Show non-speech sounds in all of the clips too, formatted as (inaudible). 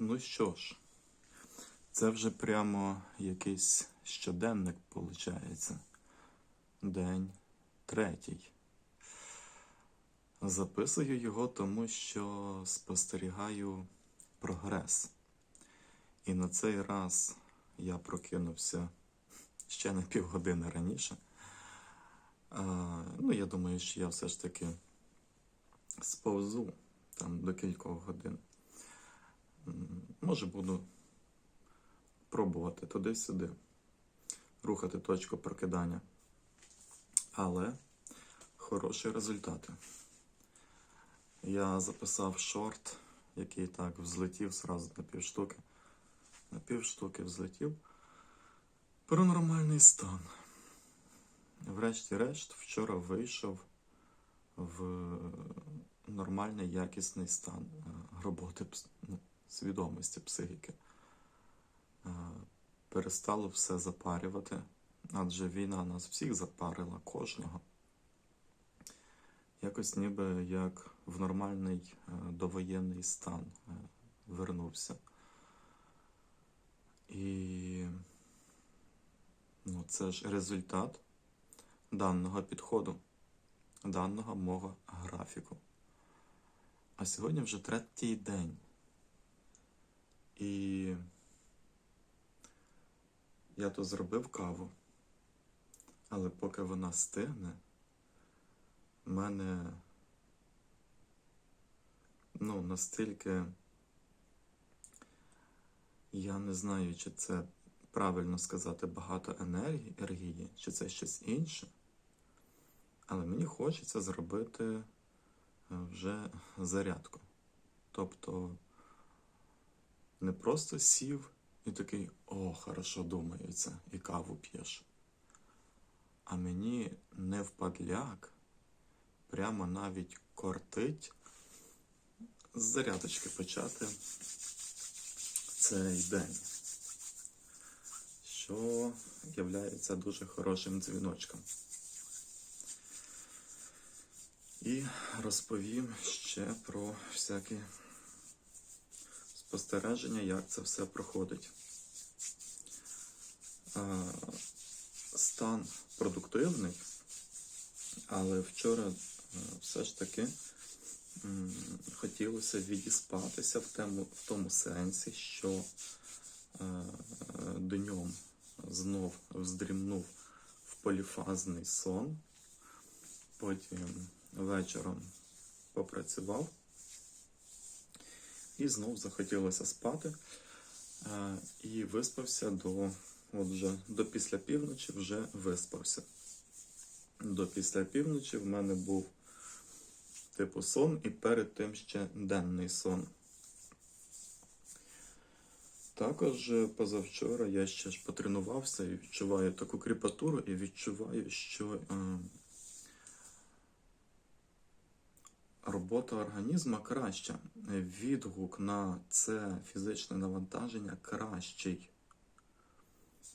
Ну що ж, це вже прямо якийсь щоденник виходить. День третій. Записую його, тому що спостерігаю прогрес. І на цей раз я прокинувся ще на півгодини раніше. А, ну, я думаю, що я все ж таки сповзу там до кількох годин. Може, буду пробувати туди-сюди, рухати точку прокидання. Але хороші результати. Я записав шорт, який так взлетів зразу на півштуки. На півштуки взлетів. Про нормальний стан. Врешті-решт, вчора вийшов в нормальний якісний стан е, роботи свідомості психіки. Е, Перестало все запарювати, адже війна нас всіх запарила, кожного. Якось ніби як в нормальний е, довоєнний стан е, вернувся. І ну, це ж результат даного підходу, даного мого графіку. А сьогодні вже третій день. І я то зробив каву, але поки вона стигне, в мене ну, настільки я не знаю, чи це правильно сказати багато енергії, чи це щось інше. Але мені хочеться зробити е, вже зарядку. Тобто не просто сів і такий, о, хорошо думається, і каву п'єш. А мені не впадляк, прямо навіть кортить з зарядочки почати цей день, що являється дуже хорошим дзвіночком. І розповім ще про всякі спостереження, як це все проходить. Стан продуктивний, але вчора е, все ж таки хотілося відіспатися в тому, в тому сенсі, що е, днем знов вздрімнув в поліфазний сон, потім вечором попрацював і знов захотілося спати. Е, І виспався до, от вже, до після півночі вже виспався. До після півночі в мене був типу сон і перед тим ще денний сон. Також е, позавчора я ще ж потренувався і відчуваю таку кріпатуру, і відчуваю, що е, робота організму краща. Відгук на це фізичне навантаження кращий.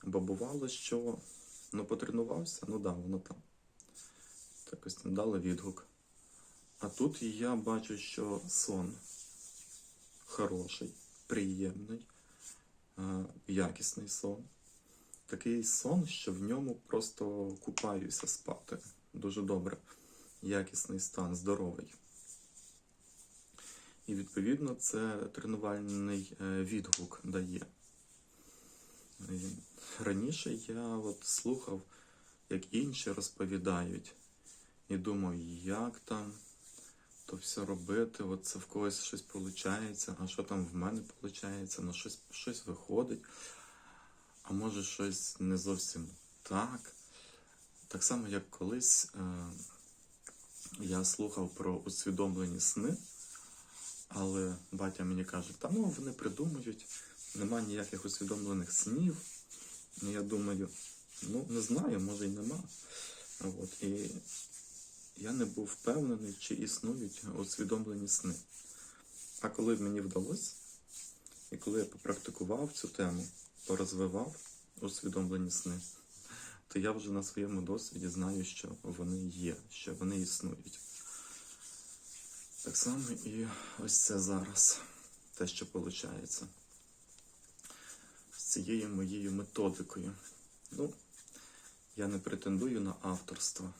Бо бувало, що ну, потренувався, ну да, воно там. Так ось там дали відгук. А тут я бачу, що сон хороший, приємний, е, якісний сон. Такий сон, що в ньому просто купаюся спати. Дуже добре. Якісний стан, здоровий. І відповідно це тренувальний е, відгук дає. Раніше я от слухав, як інші розповідають, і думав, як там то все робити, от це в когось щось виходить, а що там в мене виходить, ну щось, щось виходить, а може щось не зовсім так. Так само, як колись е, я слухав про усвідомлені сни, але батя мені каже, та ну вони придумують, нема ніяких усвідомлених снів. І я думаю, ну не знаю, може й нема. От, і я не був впевнений, чи існують усвідомлені сни. А коли мені вдалося, і коли я попрактикував цю тему, порозвивав усвідомлені сни, то я вже на своєму досвіді знаю, що вони є, що вони існують. Так само і ось це зараз. те, що виходить. З цією моєю методикою. Ну, я не претендую на авторство.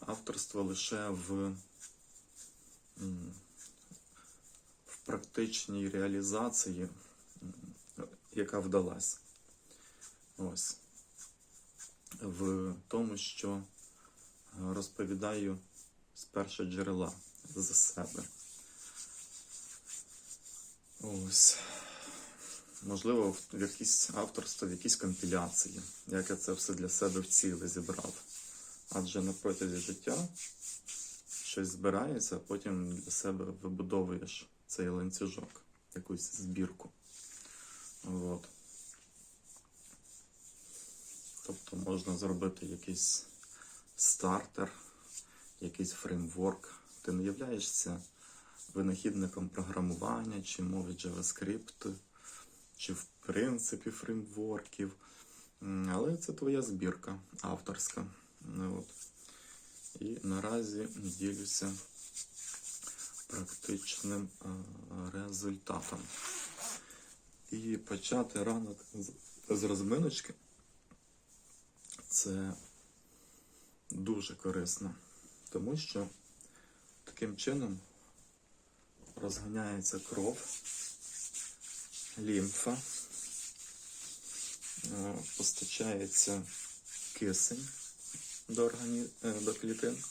Авторство лише в, в практичній реалізації, яка вдалась. Ось. В тому, що е, розповідаю з першого джерела за себе. Ось. Можливо, в якісь авторство, в якісь компіляції, як я це все для себе в ціле зібрав. Адже на протязі життя щось збирається, а потім для себе вибудовуєш цей ланцюжок, якусь збірку. От. Тобто можна зробити якийсь стартер, якийсь фреймворк. Ти не являєшся винахідником програмування чи мови JavaScript, чи в принципі фреймворків. Але це твоя збірка авторська. Ну, От. І наразі ділюся практичним результатом. І почати ранок з розминочки це дуже корисно, тому що таким чином розганяється кров, лімфа, е, постачається кисень до, органі... е, до клітин.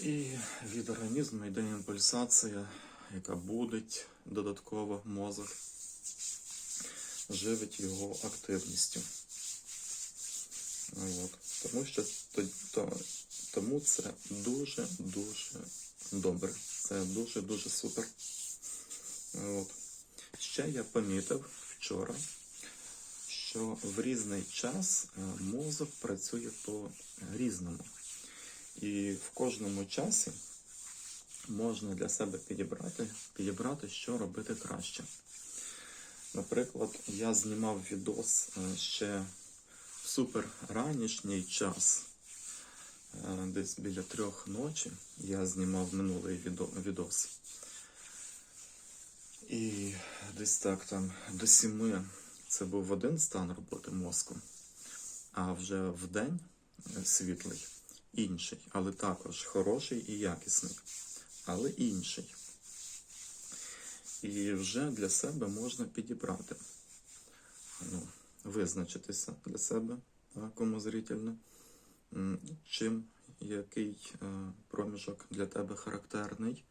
І від організму йде імпульсація, яка будить додатково мозок, живить його активністю. От. Тому що то, то, тому це дуже-дуже добре. Це дуже-дуже супер. От. Ще я помітив вчора, що в різний час е, мозок працює по-різному. І в кожному часі можна для себе підібрати, підібрати, що робити краще. Наприклад, я знімав відос е, ще в супер ранішній час, десь біля трьох ночі. Я знімав минулий відо- відос. І десь так там до сіми це був один стан роботи мозку, а вже в день е, світлий інший, але також хороший і якісний, але інший. І вже для себе можна підібрати, ну, визначитися для себе, кому зрительно, чим який е, проміжок для тебе характерний,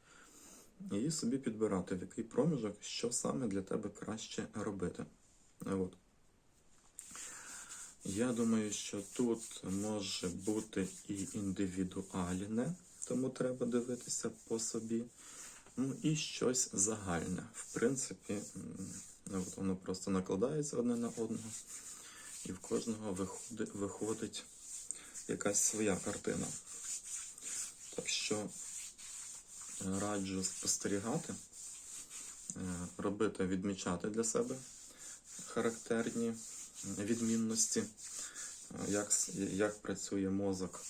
і собі підбирати, в який проміжок, що саме для тебе краще робити. От. Я думаю, що тут може бути і індивідуальне, тому треба дивитися по собі. Ну і щось загальне. В принципі, от воно просто накладається одне на одного, і в кожного виходить, виходить якась своя картина. Так що е, раджу спостерігати, е, робити, відмічати для себе характерні відмінності, е, як, як працює мозок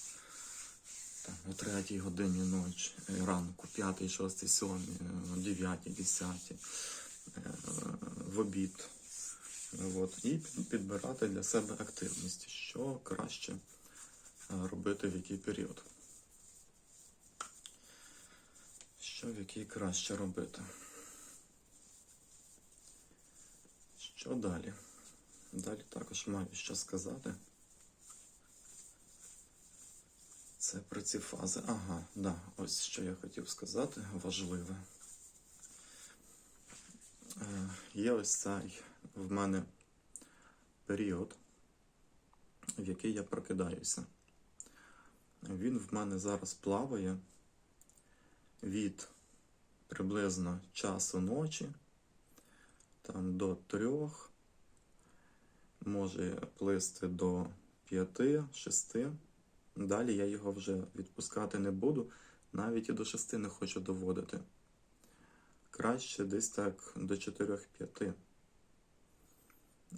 там, о 3 годині ночі, ранку, 5, 6, 7, 9, 10, е, в обід. От. І підбирати для себе активність, що краще робити в який період. Що в який краще робити. Що далі? Далі також маю що сказати. Це про ці фази. Ага, да, ось що я хотів сказати, важливе. Е, Є ось цей в мене період, в який я прокидаюся. Він в мене зараз плаває від приблизно часу ночі там до трьох, може плисти до п'яти, шести. Далі я його вже відпускати не буду, навіть і до шести не хочу доводити. Краще десь так до 4-5.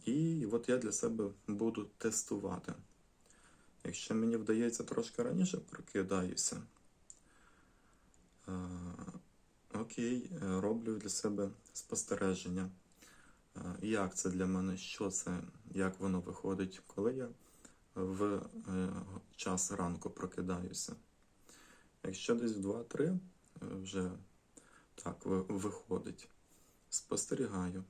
І от я для себе буду тестувати. Якщо мені вдається трошки раніше прокидаюся, е, окей, е, роблю для себе спостереження. Е, Як це для мене, що це, як воно виходить, коли я в час ранку прокидаюся. Якщо десь в 2-3 е, вже так виходить, спостерігаю.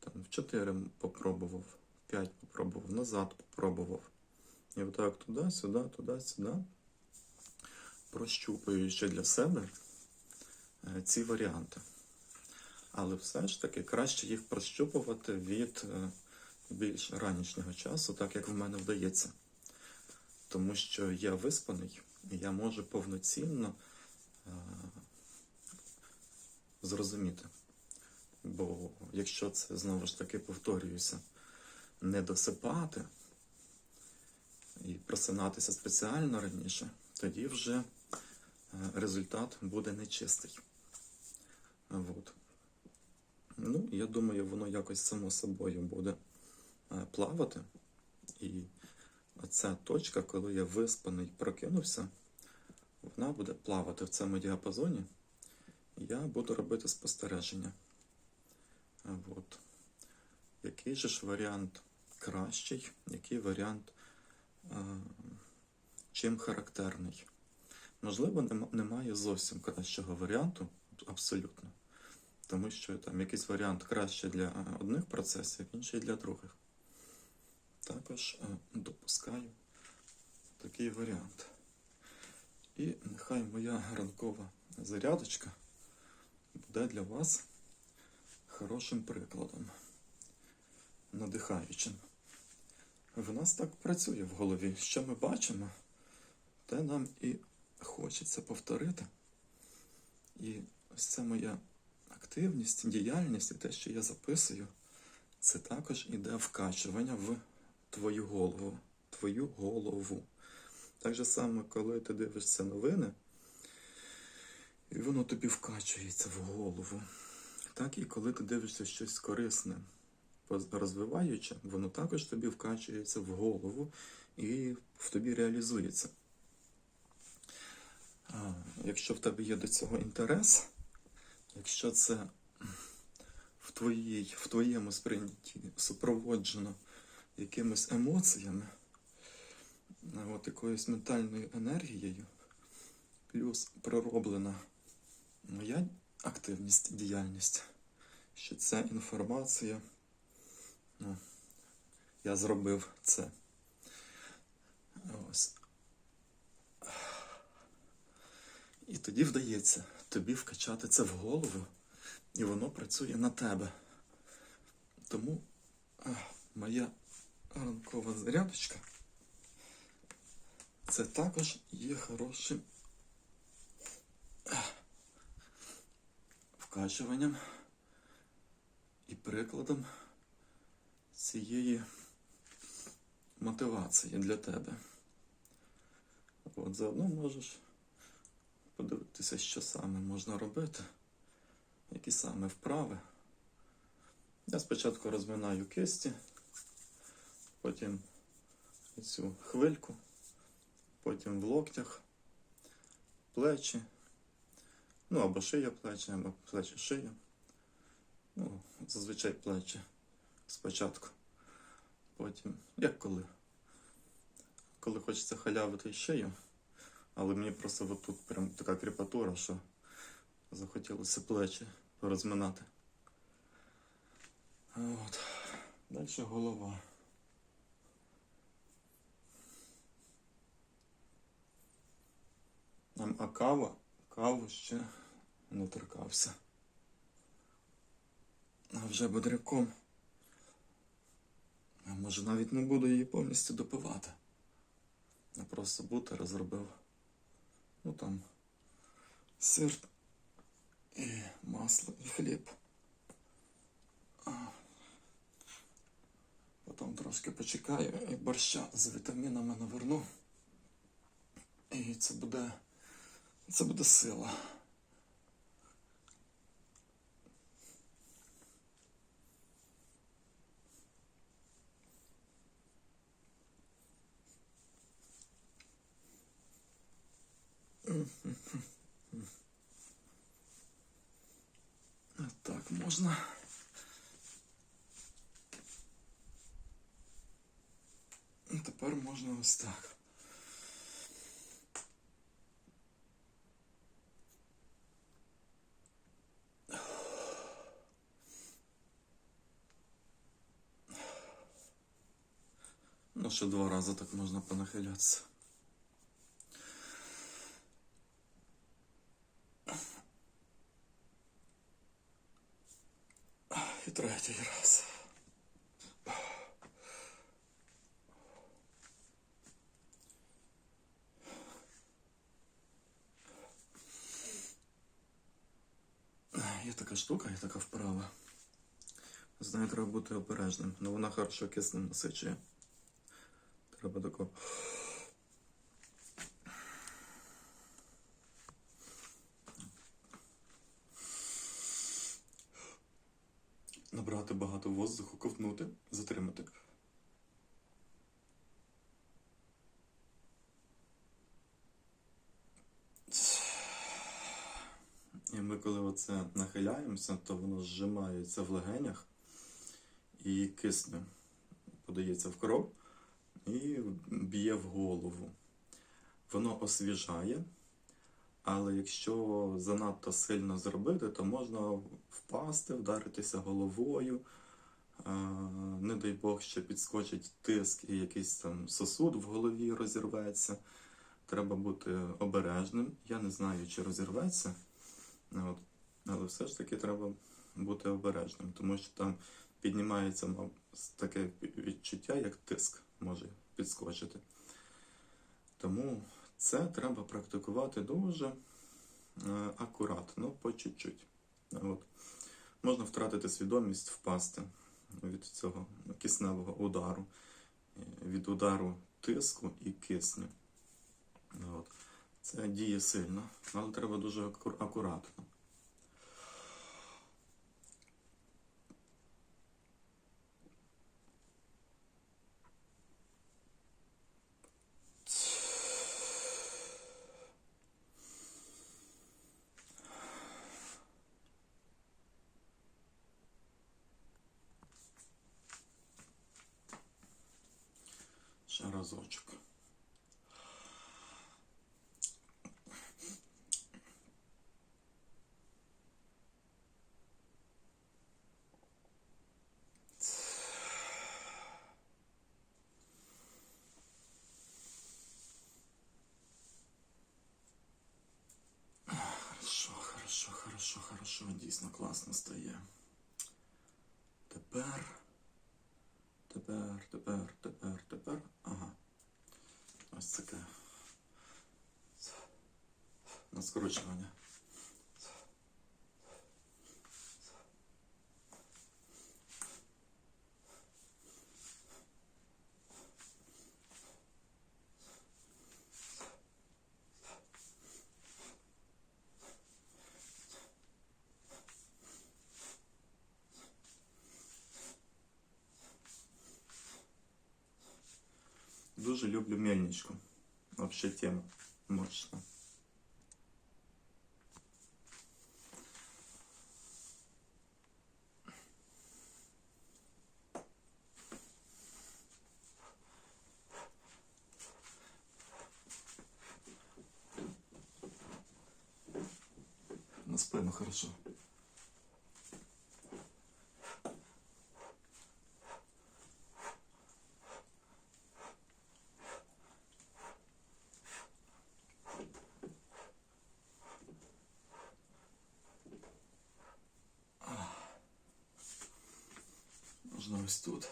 Там в 4 попробував, в 5 попробував, назад попробував. І отак туди, сюди, туди, сюди. Прощупую ще для себе е, ці варіанти. Але все ж таки краще їх прощупувати від е, більш ранішнього часу, так як в мене вдається. Тому що я виспаний, і я можу повноцінно е, зрозуміти. Бо якщо це знову ж таки повторююся, не досипати і просинатися спеціально раніше, тоді вже е, результат буде нечистий. От. Ну, я думаю, воно якось само собою буде е, плавати. І оця точка, коли я виспаний прокинувся, вона буде плавати в цьому діапазоні. Я буду робити спостереження. От. Який же ж варіант кращий, який варіант чим характерний? Можливо, немає зовсім кращого варіанту, абсолютно. Тому що там якийсь варіант краще для е, одних процесів, інший для других. Також е, допускаю такий варіант. І нехай моя ранкова зарядочка буде для вас хорошим прикладом, надихаючим. В нас так працює в голові. Що ми бачимо, те нам і хочеться повторити. І ось це моя активність, діяльність і те, що я записую, це також іде вкачування в твою голову. Твою голову. Так же саме, коли ти дивишся новини, і воно тобі вкачується в голову. Так і коли ти дивишся щось корисне, розвиваюче, воно також тобі вкачується в голову і в тобі реалізується. Якщо в тебе є до цього інтерес, якщо це в, твоїй, в твоєму сприйнятті супроводжено якимись емоціями, от якоюсь ментальною енергією, плюс пророблена моя активність, діяльність, що ця інформація, я зробив це. Ось. І тоді вдається тобі вкачати це в голову, і воно працює на тебе. Тому моя ранкова зарядочка це також є хорошим вкачуванням і прикладом цієї мотивації для тебе. От заодно можеш подивитися, що саме можна робити, які саме вправи. Я спочатку розминаю кисті, потім цю хвильку, потім в локтях, плечі, ну або шия плечі, або плечі шия. Ну, зазвичай плечі спочатку. Потім, як коли? Коли хочеться халявити шию, але мені просто тут прям така кріпатура, що захотілося плечі порозминати. От. Далі голова. Ем, А кава, каву ще не торкався. А вже бодряком. А може навіть не буду її повністю допивати. Я просто бутер зробив. Ну там сир і масло, і хліб. Потім трошки почекаю і борща з вітамінами наверну. І це буде. Це буде сила. Так, можна. Тепер можна ось так. Ну, ще два рази так можна понахилятися. Третій раз. Є така штука, є така вправа. З нею треба бути обережним, але вона хорошо киснем насичує. Треба тако. Набрати багато воздуху, ковтнути, затримати. І ми, коли оце нахиляємося, то воно зжимається в легенях і кисне, подається в кров і б'є в голову. Воно освіжає, але якщо занадто сильно зробити, то можна впасти, вдаритися головою. Не дай Бог, ще підскочить тиск і якийсь там сосуд в голові розірветься. Треба бути обережним. Я не знаю, чи розірветься. От. Але все ж таки треба бути обережним, тому що там піднімається таке відчуття, як тиск може підскочити. Тому це треба практикувати дуже е, акуратно, по чуть-чуть. Можна втратити свідомість, впасти від цього кисневого удару, е, від удару тиску і кисню. От. Це діє сильно, але треба дуже акуратно. Ще разочок. Хорошо, хорошо, хорошо. Дійсно класно стає. Тепер. Тепер, тепер, тепер, тепер. Ага. Ось таке. На скручування. Дуже люблю мельничку. Вообще тема мощна. На спину хорошо. Можна ось тут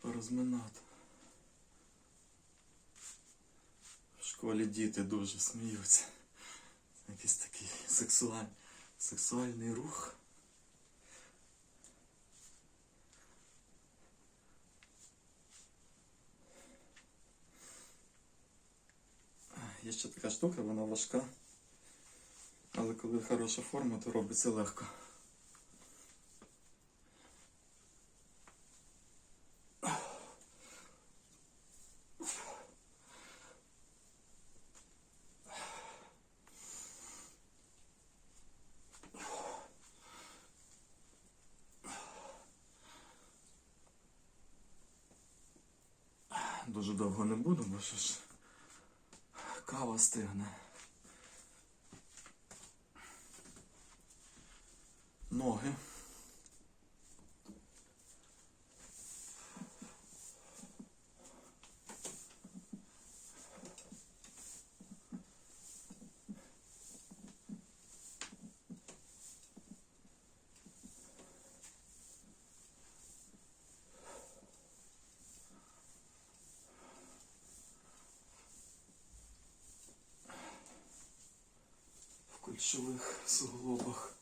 порозминати. В школі діти дуже сміються. Якийсь такий сексуаль... сексуальний рух. Є ще така штука, вона важка. Але коли хороша форма, то робиться легко. Дуже довго не буду, бо що ж кава стигне. Ноги. Кульшових суглобах.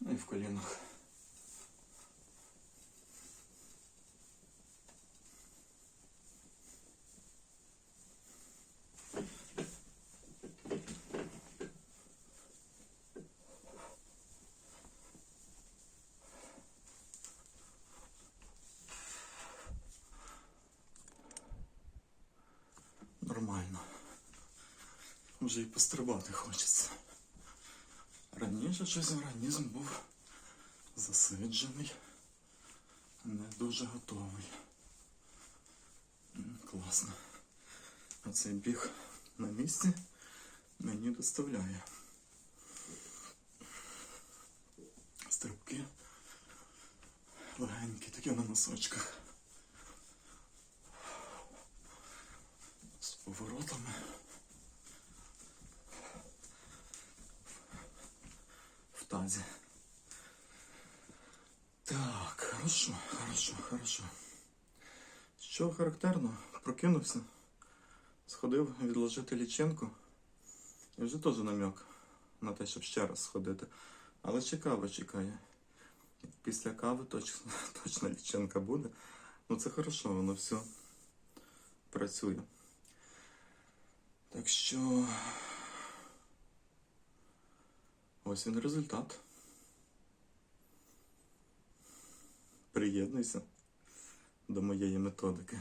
Ну в колінах. Вже і пострибати хочеться. Раніше щось організм був засиджений, не дуже готовий. Класно. А цей біг на місці мені доставляє. Стрибки легенькі, такі на носочках. З поворотами. В. Так, хорошо, хорошо, хорошо. Що характерно, прокинувся, сходив відложити лічинку. І вже теж намек на те, щоб ще раз сходити. Але ще кава чекає. Після кави точно, (laughs) точно лічинка буде. Ну це хорошо, воно все працює. Так що. Ось він результат. Приєднуйся до моєї методики.